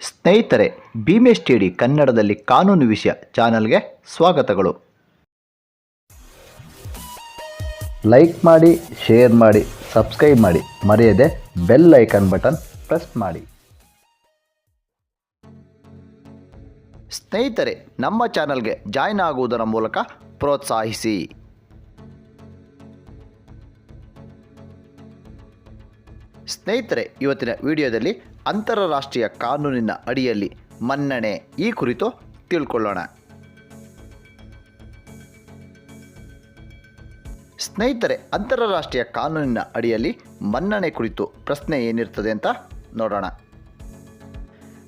ಸ್ನೇಹಿತರೆ, ಭೀಮೇಶ್ ಟಿಡಿ ಕನ್ನಡದಲ್ಲಿ ಕಾನೂನು ವಿಷಯ ಚಾನಲ್ಗೆ ಸ್ವಾಗತಗಳು. ಲೈಕ್ ಮಾಡಿ, ಶೇರ್ ಮಾಡಿ, ಸಬ್ಸ್ಕ್ರೈಬ್ ಮಾಡಿ. ಮರೆಯದೆ ಬೆಲ್ ಐಕಾನ್ ಬಟನ್ ಪ್ರೆಸ್ ಮಾಡಿ. ಸ್ನೇಹಿತರೆ, ನಮ್ಮ ಚಾನಲ್ಗೆ ಜಾಯ್ನ್ ಆಗುವುದರ ಮೂಲಕ ಪ್ರೋತ್ಸಾಹಿಸಿ. ಸ್ನೇಹಿತರೆ, ಇವತ್ತಿನ ವಿಡಿಯೋದಲ್ಲಿ ಅಂತಾರಾಷ್ಟ್ರೀಯ ಕಾನೂನಿನ ಅಡಿಯಲ್ಲಿ ಮನ್ನಣೆ ಈ ಕುರಿತು ತಿಳ್ಕೊಳ್ಳೋಣ. ಸ್ನೇಹಿತರೆ, ಅಂತಾರಾಷ್ಟ್ರೀಯ ಕಾನೂನಿನ ಅಡಿಯಲ್ಲಿ ಮನ್ನಣೆ ಕುರಿತು ಪ್ರಶ್ನೆ ಏನಿರ್ತದೆ ಅಂತ ನೋಡೋಣ.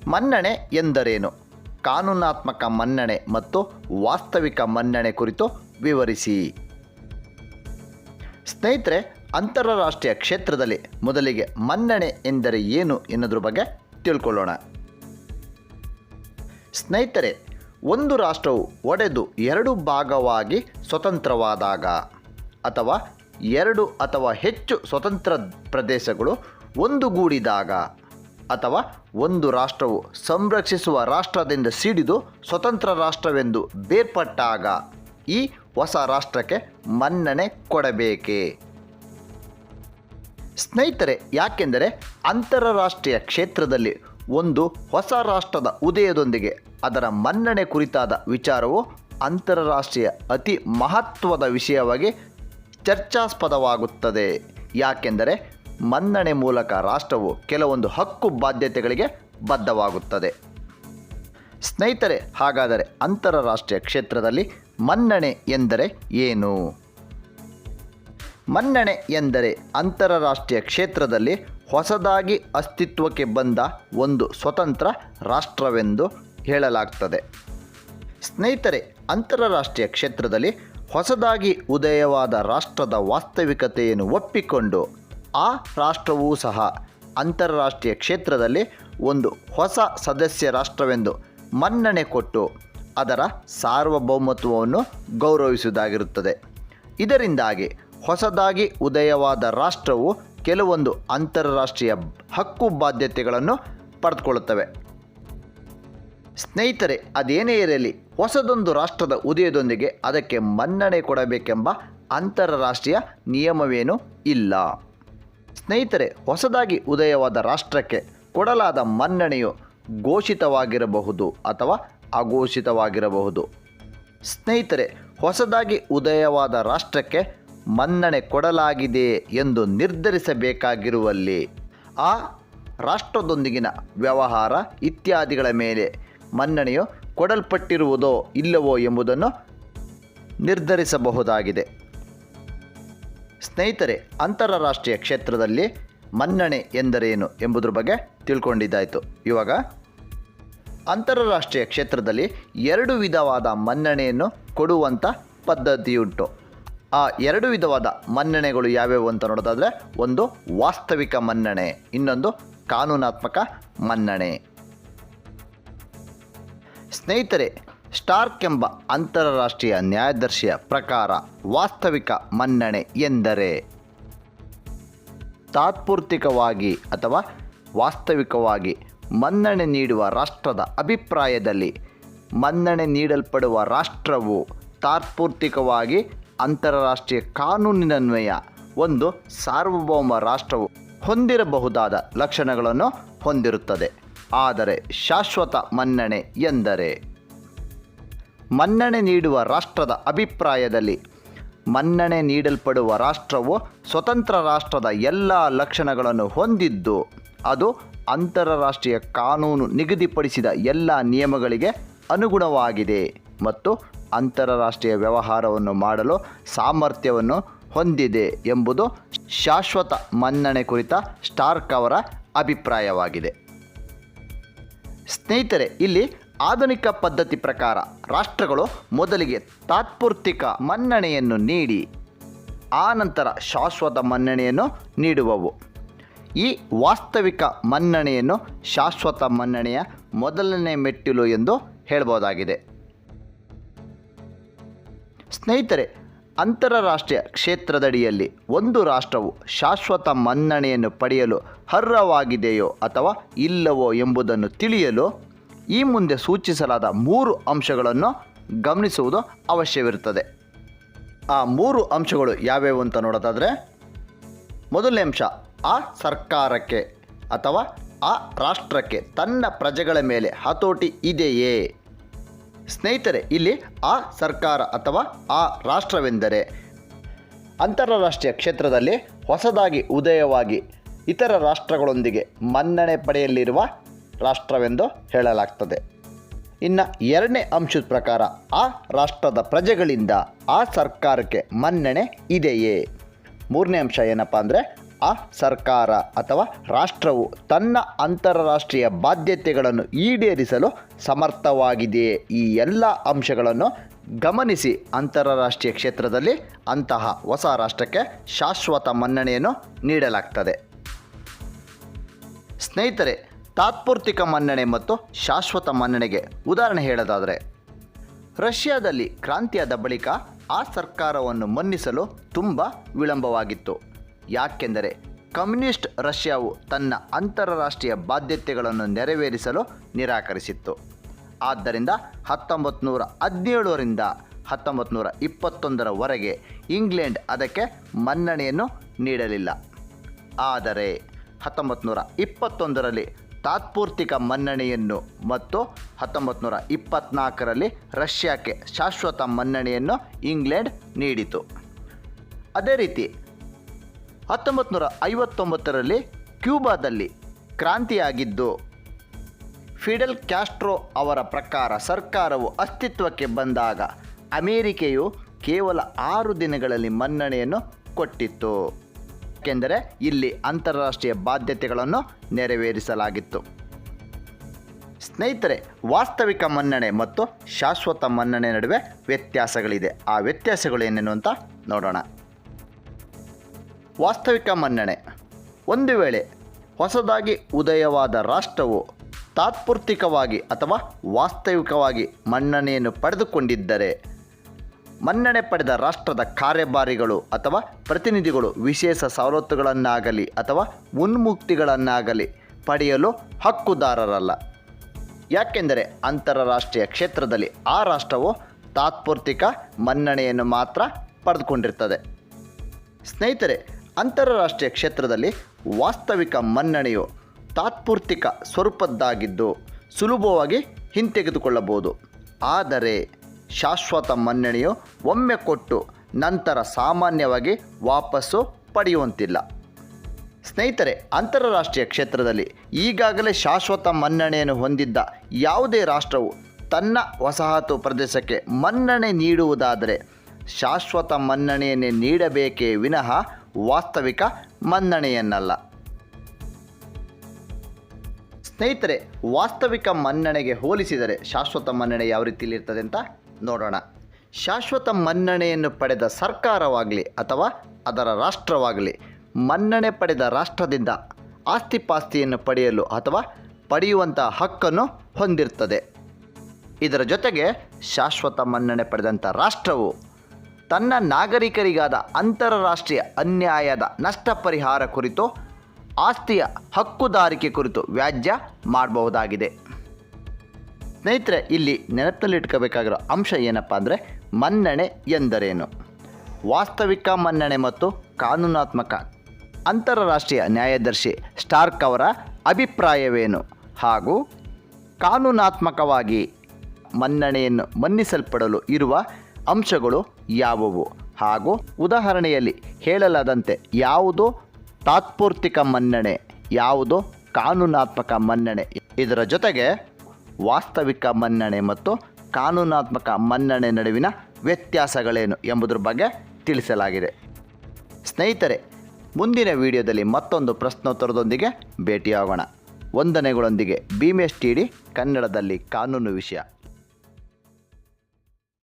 ಮನ್ನಣೆ ಎಂದರೇನು? ಕಾನೂನಾತ್ಮಕ ಮನ್ನಣೆ ಮತ್ತು ವಾಸ್ತವಿಕ ಮನ್ನಣೆ ಕುರಿತು ವಿವರಿಸಿ. ಸ್ನೇಹಿತರೆ ಅಂತಾರಾಷ್ಟ್ರೀಯ ಕ್ಷೇತ್ರದಲ್ಲಿ ಮೊದಲಿಗೆ ಮನ್ನಣೆ ಎಂದರೆ ಏನು ಎನ್ನುವುದ್ರ ಬಗ್ಗೆ ತಿಳ್ಕೊಳ್ಳೋಣ. ಸ್ನೇಹಿತರೆ, ಒಂದು ರಾಷ್ಟ್ರವು ಒಡೆದು ಎರಡು ಭಾಗವಾಗಿ ಸ್ವತಂತ್ರವಾದಾಗ ಅಥವಾ ಎರಡು ಅಥವಾ ಹೆಚ್ಚು ಸ್ವತಂತ್ರ ಪ್ರದೇಶಗಳು ಒಂದುಗೂಡಿದಾಗ ಅಥವಾ ಒಂದು ರಾಷ್ಟ್ರವು ಸಂರಕ್ಷಿಸುವ ರಾಷ್ಟ್ರದಿಂದ ಸಿಡಿದು ಸ್ವತಂತ್ರ ರಾಷ್ಟ್ರವೆಂದು ಬೇರ್ಪಟ್ಟಾಗ ಈ ಹೊಸ ರಾಷ್ಟ್ರಕ್ಕೆ ಮನ್ನಣೆ ಕೊಡಬೇಕೇ? ಸ್ನೇಹಿತರೆ, ಯಾಕೆಂದರೆ ಅಂತಾರಾಷ್ಟ್ರೀಯ ಕ್ಷೇತ್ರದಲ್ಲಿ ಒಂದು ಹೊಸ ರಾಷ್ಟ್ರದ ಉದಯದೊಂದಿಗೆ ಅದರ ಮನ್ನಣೆ ಕುರಿತಾದ ವಿಚಾರವು ಅಂತಾರಾಷ್ಟ್ರೀಯ ಅತಿ ಮಹತ್ವದ ವಿಷಯವಾಗಿ ಚರ್ಚಾಸ್ಪದವಾಗುತ್ತದೆ. ಯಾಕೆಂದರೆ ಮನ್ನಣೆ ಮೂಲಕ ರಾಷ್ಟ್ರವು ಕೆಲವೊಂದು ಹಕ್ಕು ಬಾಧ್ಯತೆಗಳಿಗೆ ಬದ್ಧವಾಗುತ್ತದೆ. ಸ್ನೇಹಿತರೆ, ಹಾಗಾದರೆ ಅಂತಾರಾಷ್ಟ್ರೀಯ ಕ್ಷೇತ್ರದಲ್ಲಿ ಮನ್ನಣೆ ಎಂದರೆ ಏನು? ಮನ್ನಣೆ ಎಂದರೆ ಅಂತಾರಾಷ್ಟ್ರೀಯ ಕ್ಷೇತ್ರದಲ್ಲಿ ಹೊಸದಾಗಿ ಅಸ್ತಿತ್ವಕ್ಕೆ ಬಂದ ಒಂದು ಸ್ವತಂತ್ರ ರಾಷ್ಟ್ರವೆಂದು ಹೇಳಲಾಗ್ತದೆ. ಸ್ನೇಹಿತರೆ, ಅಂತಾರಾಷ್ಟ್ರೀಯ ಕ್ಷೇತ್ರದಲ್ಲಿ ಹೊಸದಾಗಿ ಉದಯವಾದ ರಾಷ್ಟ್ರದ ವಾಸ್ತವಿಕತೆಯನ್ನು ಒಪ್ಪಿಕೊಂಡು ಆ ರಾಷ್ಟ್ರವೂ ಸಹ ಅಂತಾರಾಷ್ಟ್ರೀಯ ಕ್ಷೇತ್ರದಲ್ಲಿ ಒಂದು ಹೊಸ ಸದಸ್ಯ ರಾಷ್ಟ್ರವೆಂದು ಮನ್ನಣೆ ಕೊಟ್ಟು ಅದರ ಸಾರ್ವಭೌಮತ್ವವನ್ನು ಗೌರವಿಸುವುದಾಗಿರುತ್ತದೆ. ಇದರಿಂದಾಗಿ ಹೊಸದಾಗಿ ಉದಯವಾದ ರಾಷ್ಟ್ರವು ಕೆಲವೊಂದು ಅಂತಾರಾಷ್ಟ್ರೀಯ ಹಕ್ಕು ಬಾಧ್ಯತೆಗಳನ್ನು ಪಡೆದುಕೊಳ್ಳುತ್ತವೆ. ಸ್ನೇಹಿತರೆ, ಅದೇನೇ ಇರಲಿ, ಹೊಸದೊಂದು ರಾಷ್ಟ್ರದ ಉದಯದೊಂದಿಗೆ ಅದಕ್ಕೆ ಮನ್ನಣೆ ಕೊಡಬೇಕೆಂಬ ಅಂತಾರಾಷ್ಟ್ರೀಯ ನಿಯಮವೇನೂ ಇಲ್ಲ. ಸ್ನೇಹಿತರೆ, ಹೊಸದಾಗಿ ಉದಯವಾದ ರಾಷ್ಟ್ರಕ್ಕೆ ಕೊಡಲಾದ ಮನ್ನಣೆಯು ಘೋಷಿತವಾಗಿರಬಹುದು ಅಥವಾ ಅಘೋಷಿತವಾಗಿರಬಹುದು. ಸ್ನೇಹಿತರೆ, ಹೊಸದಾಗಿ ಉದಯವಾದ ರಾಷ್ಟ್ರಕ್ಕೆ ಮನ್ನಣೆ ಕೊಡಲಾಗಿದೆ ಎಂದು ನಿರ್ಧರಿಸಬೇಕಾಗಿರುವಲ್ಲಿ ಆ ರಾಷ್ಟ್ರದೊಂದಿಗಿನ ವ್ಯವಹಾರ ಇತ್ಯಾದಿಗಳ ಮೇಲೆ ಮನ್ನಣೆಯು ಕೊಡಲ್ಪಟ್ಟಿರುವುದೋ ಇಲ್ಲವೋ ಎಂಬುದನ್ನು ನಿರ್ಧರಿಸಬಹುದಾಗಿದೆ. ಸ್ನೇಹಿತರೆ, ಅಂತಾರಾಷ್ಟ್ರೀಯ ಕ್ಷೇತ್ರದಲ್ಲಿ ಮನ್ನಣೆ ಎಂದರೇನು ಎಂಬುದ್ರ ಬಗ್ಗೆ ತಿಳ್ಕೊಂಡಿದ್ದಾಯಿತು. ಇವಾಗ ಅಂತಾರಾಷ್ಟ್ರೀಯ ಕ್ಷೇತ್ರದಲ್ಲಿ ಎರಡು ವಿಧವಾದ ಮನ್ನಣೆಯನ್ನು ಕೊಡುವಂಥ ಪದ್ಧತಿಯುಂಟು. ಆ ಎರಡು ವಿಧವಾದ ಮನ್ನಣೆಗಳು ಯಾವ್ಯಾವು ಅಂತ ನೋಡೋದಾದರೆ, ಒಂದು ವಾಸ್ತವಿಕ ಮನ್ನಣೆ, ಇನ್ನೊಂದು ಕಾನೂನಾತ್ಮಕ ಮನ್ನಣೆ. ಸ್ನೇಹಿತರೆ, ಸ್ಟಾರ್ಕ್ ಎಂಬ ಅಂತಾರಾಷ್ಟ್ರೀಯ ನ್ಯಾಯದರ್ಶಿಯ ಪ್ರಕಾರ ವಾಸ್ತವಿಕ ಮನ್ನಣೆ ಎಂದರೆ ತಾತ್ಪೂರ್ತಿಕವಾಗಿ ಅಥವಾ ವಾಸ್ತವಿಕವಾಗಿ ಮನ್ನಣೆ ನೀಡುವ ರಾಷ್ಟ್ರದ ಅಭಿಪ್ರಾಯದಲ್ಲಿ ಮನ್ನಣೆ ನೀಡಲ್ಪಡುವ ರಾಷ್ಟ್ರವು ತಾತ್ಪೂರ್ತಿಕವಾಗಿ ಅಂತಾರಾಷ್ಟ್ರೀಯ ಕಾನೂನಿನನ್ವಯ ಒಂದು ಸಾರ್ವಭೌಮ ರಾಷ್ಟ್ರವು ಹೊಂದಿರಬಹುದಾದ ಲಕ್ಷಣಗಳನ್ನು ಹೊಂದಿರುತ್ತದೆ. ಆದರೆ ಶಾಶ್ವತ ಮನ್ನಣೆ ಎಂದರೆ? ಮನ್ನಣೆ ನೀಡುವ ರಾಷ್ಟ್ರದ ಅಭಿಪ್ರಾಯದಲ್ಲಿ ಮನ್ನಣೆ ನೀಡಲ್ಪಡುವ ರಾಷ್ಟ್ರವು ಸ್ವತಂತ್ರ ರಾಷ್ಟ್ರದ ಎಲ್ಲ ಲಕ್ಷಣಗಳನ್ನು ಹೊಂದಿದ್ದು, ಅದು ಅಂತಾರಾಷ್ಟ್ರೀಯ ಕಾನೂನು ನಿಗದಿಪಡಿಸಿದ ಎಲ್ಲ ನಿಯಮಗಳಿಗೆ ಅನುಗುಣವಾಗಿದೆ ಮತ್ತು ಅಂತಾರಾಷ್ಟ್ರೀಯ ವ್ಯವಹಾರವನ್ನು ಮಾಡಲು ಸಾಮರ್ಥ್ಯವನ್ನು ಹೊಂದಿದೆ ಎಂಬುದು ಶಾಶ್ವತ ಮನ್ನಣೆ ಕುರಿತ ಸ್ಟಾರ್ಕ್ ಅವರ ಅಭಿಪ್ರಾಯವಾಗಿದೆ. ಸ್ನೇಹಿತರೆ, ಇಲ್ಲಿ ಆಧುನಿಕ ಪದ್ಧತಿ ಪ್ರಕಾರ ರಾಷ್ಟ್ರಗಳು ಮೊದಲಿಗೆ ತಾತ್ಪೂರ್ತಿಕ ಮನ್ನಣೆಯನ್ನು ನೀಡಿ ಆನಂತರ ಶಾಶ್ವತ ಮನ್ನಣೆಯನ್ನು ನೀಡುವವು. ಈ ವಾಸ್ತವಿಕ ಮನ್ನಣೆಯನ್ನು ಶಾಶ್ವತ ಮನ್ನಣೆಯ ಮೊದಲನೇ ಮೆಟ್ಟಿಲು ಎಂದು ಹೇಳ್ಬೋದಾಗಿದೆ. ಸ್ನೇಹಿತರೆ, ಅಂತಾರಾಷ್ಟ್ರೀಯ ಕ್ಷೇತ್ರದಡಿಯಲ್ಲಿ ಒಂದು ರಾಷ್ಟ್ರವು ಶಾಶ್ವತ ಮನ್ನಣೆಯನ್ನು ಪಡೆಯಲು ಅರ್ಹವಾಗಿದೆಯೋ ಅಥವಾ ಇಲ್ಲವೋ ಎಂಬುದನ್ನು ತಿಳಿಯಲು ಈ ಮುಂದೆ ಸೂಚಿಸಲಾದ ಮೂರು ಅಂಶಗಳನ್ನು ಗಮನಿಸುವುದು ಅವಶ್ಯವಿರುತ್ತದೆ. ಆ ಮೂರು ಅಂಶಗಳು ಯಾವ್ಯಾವು ಅಂತ ನೋಡೋದಾದರೆ, ಮೊದಲನೇ ಅಂಶ, ಆ ಸರ್ಕಾರಕ್ಕೆ ಅಥವಾ ಆ ರಾಷ್ಟ್ರಕ್ಕೆ ತನ್ನ ಪ್ರಜೆಗಳ ಮೇಲೆ ಹತೋಟಿ ಇದೆಯೇ? ಸ್ನೇಹಿತರೆ, ಇಲ್ಲಿ ಆ ಸರ್ಕಾರ ಅಥವಾ ಆ ರಾಷ್ಟ್ರವೆಂದರೆ ಅಂತಾರಾಷ್ಟ್ರೀಯ ಕ್ಷೇತ್ರದಲ್ಲಿ ಹೊಸದಾಗಿ ಉದಯವಾಗಿ ಇತರ ರಾಷ್ಟ್ರಗಳೊಂದಿಗೆ ಮನ್ನಣೆ ಪಡೆಯಲಿರುವ ರಾಷ್ಟ್ರವೆಂದು ಹೇಳಲಾಗ್ತದೆ. ಇನ್ನು ಎರಡನೇ ಅಂಶದ ಪ್ರಕಾರ ಆ ರಾಷ್ಟ್ರದ ಪ್ರಜೆಗಳಿಂದ ಆ ಸರ್ಕಾರಕ್ಕೆ ಮನ್ನಣೆ ಇದೆಯೇ? ಮೂರನೇ ಅಂಶ ಏನಪ್ಪ ಅಂದರೆ ಆ ಸರ್ಕಾರ ಅಥವಾ ರಾಷ್ಟ್ರವು ತನ್ನ ಅಂತಾರಾಷ್ಟ್ರೀಯ ಬಾಧ್ಯತೆಗಳನ್ನು ಈಡೇರಿಸಲು ಸಮರ್ಥವಾಗಿದೆಯೇ ಈ ಎಲ್ಲ ಅಂಶಗಳನ್ನು ಗಮನಿಸಿ ಅಂತಾರಾಷ್ಟ್ರೀಯ ಕ್ಷೇತ್ರದಲ್ಲಿ ಅಂತಹ ಹೊಸ ರಾಷ್ಟ್ರಕ್ಕೆ ಶಾಶ್ವತ ಮನ್ನಣೆಯನ್ನು ನೀಡಲಾಗ್ತದೆ. ಸ್ನೇಹಿತರೆ, ತಾತ್ಪೂರ್ತಿಕ ಮನ್ನಣೆ ಮತ್ತು ಶಾಶ್ವತ ಮನ್ನಣೆಗೆ ಉದಾಹರಣೆ ಹೇಳೋದಾದರೆ, ರಷ್ಯಾದಲ್ಲಿ ಕ್ರಾಂತಿಯಾದ ಬಳಿಕ ಆ ಸರ್ಕಾರವನ್ನು ಮನ್ನಿಸಲು ತುಂಬ ವಿಳಂಬವಾಗಿತ್ತು. ಯಾಕೆಂದರೆ ಕಮ್ಯುನಿಸ್ಟ್ ರಷ್ಯಾವು ತನ್ನ ಅಂತಾರಾಷ್ಟ್ರೀಯ ಬಾಧ್ಯತೆಗಳನ್ನು ನೆರವೇರಿಸಲು ನಿರಾಕರಿಸಿತ್ತು. ಆದ್ದರಿಂದ ಹತ್ತೊಂಬತ್ತು ನೂರ ಹದಿನೇಳರಿಂದ ಹತ್ತೊಂಬತ್ತು ನೂರ ಇಪ್ಪತ್ತೊಂದರವರೆಗೆ ಇಂಗ್ಲೆಂಡ್ ಅದಕ್ಕೆ ಮನ್ನಣೆಯನ್ನು ನೀಡಲಿಲ್ಲ. ಆದರೆ ಹತ್ತೊಂಬತ್ತು ನೂರ ಇಪ್ಪತ್ತೊಂದರಲ್ಲಿ ತಾತ್ಪೂರ್ತಿಕ ಮನ್ನಣೆಯನ್ನು ಮತ್ತು ಹತ್ತೊಂಬತ್ತು ನೂರ ಇಪ್ಪತ್ತ್ನಾಲ್ಕರಲ್ಲಿ ರಷ್ಯಾಕ್ಕೆ ಶಾಶ್ವತ ಮನ್ನಣೆಯನ್ನು ಇಂಗ್ಲೆಂಡ್ ನೀಡಿತು. ಅದೇ ರೀತಿ ಹತ್ತೊಂಬತ್ತು ನೂರ ಐವತ್ತೊಂಬತ್ತರಲ್ಲಿ ಕ್ಯೂಬಾದಲ್ಲಿ ಕ್ರಾಂತಿಯಾಗಿದ್ದು, ಫಿಡೆಲ್ ಕ್ಯಾಸ್ಟ್ರೋ ಅವರ ಪ್ರಕಾರ ಸರ್ಕಾರವು ಅಸ್ತಿತ್ವಕ್ಕೆ ಬಂದಾಗ ಅಮೇರಿಕೆಯು ಕೇವಲ ಆರು ದಿನಗಳಲ್ಲಿ ಮನ್ನಣೆಯನ್ನು ಕೊಟ್ಟಿತ್ತು. ಏಕೆಂದರೆ ಇಲ್ಲಿ ಅಂತಾರಾಷ್ಟ್ರೀಯ ಬಾಧ್ಯತೆಗಳನ್ನು ನೆರವೇರಿಸಲಾಗಿತ್ತು. ಸ್ನೇಹಿತರೆ, ವಾಸ್ತವಿಕ ಮನ್ನಣೆ ಮತ್ತು ಶಾಶ್ವತ ಮನ್ನಣೆ ನಡುವೆ ವ್ಯತ್ಯಾಸಗಳಿದೆ. ಆ ವ್ಯತ್ಯಾಸಗಳು ಏನೇನು ಅಂತ ನೋಡೋಣ. ವಾಸ್ತವಿಕ ಮನ್ನಣೆ. ಒಂದು ವೇಳೆ ಹೊಸದಾಗಿ ಉದಯವಾದ ರಾಷ್ಟ್ರವು ತಾತ್ಪೂರ್ತಿಕವಾಗಿ ಅಥವಾ ವಾಸ್ತವಿಕವಾಗಿ ಮನ್ನಣೆಯನ್ನು ಪಡೆದುಕೊಂಡಿದ್ದರೆ, ಮನ್ನಣೆ ಪಡೆದ ರಾಷ್ಟ್ರದ ಕಾರ್ಯಭಾರಿಗಳು ಅಥವಾ ಪ್ರತಿನಿಧಿಗಳು ವಿಶೇಷ ಸವಲತ್ತುಗಳನ್ನಾಗಲಿ ಅಥವಾ ಉನ್ಮುಕ್ತಿಗಳನ್ನಾಗಲಿ ಪಡೆಯಲು ಹಕ್ಕುದಾರರಲ್ಲ. ಯಾಕೆಂದರೆ ಅಂತಾರಾಷ್ಟ್ರೀಯ ಕ್ಷೇತ್ರದಲ್ಲಿ ಆ ರಾಷ್ಟ್ರವು ತಾತ್ಪೂರ್ತಿಕ ಮನ್ನಣೆಯನ್ನು ಮಾತ್ರ ಪಡೆದುಕೊಂಡಿರ್ತದೆ. ಸ್ನೇಹಿತರೆ ಅಂತಾರಾಷ್ಟ್ರೀಯ ಕ್ಷೇತ್ರದಲ್ಲಿ ವಾಸ್ತವಿಕ ಮನ್ನಣೆಯು ತಾತ್ಪೂರ್ತಿಕ ಸ್ವರೂಪದ್ದಾಗಿದ್ದು ಸುಲಭವಾಗಿ ಹಿಂತೆಗೆದುಕೊಳ್ಳಬಹುದು. ಆದರೆ ಶಾಶ್ವತ ಮನ್ನಣೆಯು ಒಮ್ಮೆ ಕೊಟ್ಟು ನಂತರ ಸಾಮಾನ್ಯವಾಗಿ ವಾಪಸ್ಸು ಪಡೆಯುವಂತಿಲ್ಲ. ಸ್ನೇಹಿತರೆ, ಅಂತಾರಾಷ್ಟ್ರೀಯ ಕ್ಷೇತ್ರದಲ್ಲಿ ಈಗಾಗಲೇ ಶಾಶ್ವತ ಮನ್ನಣೆಯನ್ನು ಹೊಂದಿದ್ದ ಯಾವುದೇ ರಾಷ್ಟ್ರವು ತನ್ನ ವಸಾಹತು ಪ್ರದೇಶಕ್ಕೆ ಮನ್ನಣೆ ನೀಡುವುದಾದರೆ ಶಾಶ್ವತ ಮನ್ನಣೆಯನ್ನೇ ನೀಡಬೇಕೇ ವಿನಃ ವಾಸ್ತವಿಕ ಮನ್ನಣೆಯನ್ನಲ್ಲ. ಸ್ನೇಹಿತರೆ, ವಾಸ್ತವಿಕ ಮನ್ನಣೆಗೆ ಹೋಲಿಸಿದರೆ ಶಾಶ್ವತ ಮನ್ನಣೆ ಯಾವ ರೀತಿಯಲ್ಲಿರ್ತದೆ ಅಂತ ನೋಡೋಣ. ಶಾಶ್ವತ ಮನ್ನಣೆಯನ್ನು ಪಡೆದ ಸರ್ಕಾರವಾಗಲಿ ಅಥವಾ ಅದರ ರಾಷ್ಟ್ರವಾಗಲಿ, ಮನ್ನಣೆ ಪಡೆದ ರಾಷ್ಟ್ರದಿಂದ ಆಸ್ತಿಪಾಸ್ತಿಯನ್ನು ಪಡೆಯಲು ಅಥವಾ ಪಡೆಯುವಂಥ ಹಕ್ಕನ್ನು ಹೊಂದಿರ್ತದೆ. ಇದರ ಜೊತೆಗೆ ಶಾಶ್ವತ ಮನ್ನಣೆ ಪಡೆದಂಥ ರಾಷ್ಟ್ರವು ತನ್ನ ನಾಗರಿಕರಿಗಾದ ಅಂತಾರಾಷ್ಟ್ರೀಯ ಅನ್ಯಾಯದ ನಷ್ಟ ಪರಿಹಾರ ಕುರಿತು, ಆಸ್ತಿಯ ಹಕ್ಕುದಾರಿಕೆ ಕುರಿತು ವ್ಯಾಜ್ಯ ಮಾಡಬಹುದಾಗಿದೆ. ಸ್ನೇಹಿತರೆ, ಇಲ್ಲಿ ನೆನಪಿನಲ್ಲಿಟ್ಕೋಬೇಕಾಗಿರೋ ಅಂಶ ಏನಪ್ಪ ಅಂದರೆ ಮನ್ನಣೆ ಎಂದರೇನು? ವಾಸ್ತವಿಕ ಮನ್ನಣೆ ಮತ್ತು ಕಾನೂನಾತ್ಮಕ ಅಂತಾರಾಷ್ಟ್ರೀಯ ನ್ಯಾಯದರ್ಶಿ ಸ್ಟಾರ್ಕ್ ಅವರ ಅಭಿಪ್ರಾಯವೇನು? ಹಾಗೂ ಕಾನೂನಾತ್ಮಕವಾಗಿ ಮನ್ನಣೆಯನ್ನು ಮನ್ನಿಸಲ್ಪಡಲು ಇರುವ ಅಂಶಗಳು ಯಾವುವು? ಹಾಗೂ ಉದಾಹರಣೆಯಲ್ಲಿ ಹೇಳಲಾದಂತೆ ಯಾವುದು ತಾತ್ಪೂರ್ತಿಕ ಮನ್ನಣೆ, ಯಾವುದು ಕಾನೂನಾತ್ಮಕ ಮನ್ನಣೆ? ಇದರ ಜೊತೆಗೆ ವಾಸ್ತವಿಕ ಮನ್ನಣೆ ಮತ್ತು ಕಾನೂನಾತ್ಮಕ ಮನ್ನಣೆ ನಡುವಿನ ವ್ಯತ್ಯಾಸಗಳೇನು ಎಂಬುದರ ಬಗ್ಗೆ ತಿಳಿಸಲಾಗಿದೆ. ಸ್ನೇಹಿತರೆ, ಮುಂದಿನ ವಿಡಿಯೋದಲ್ಲಿ ಮತ್ತೊಂದು ಪ್ರಶ್ನೋತ್ತರದೊಂದಿಗೆ ಭೇಟಿಯಾಗೋಣ. ವಂದನೆಗಳೊಂದಿಗೆ ಭೀಮೇಶ್ ಟಿ ಡಿ, ಕನ್ನಡದಲ್ಲಿ ಕಾನೂನು ವಿಷಯ.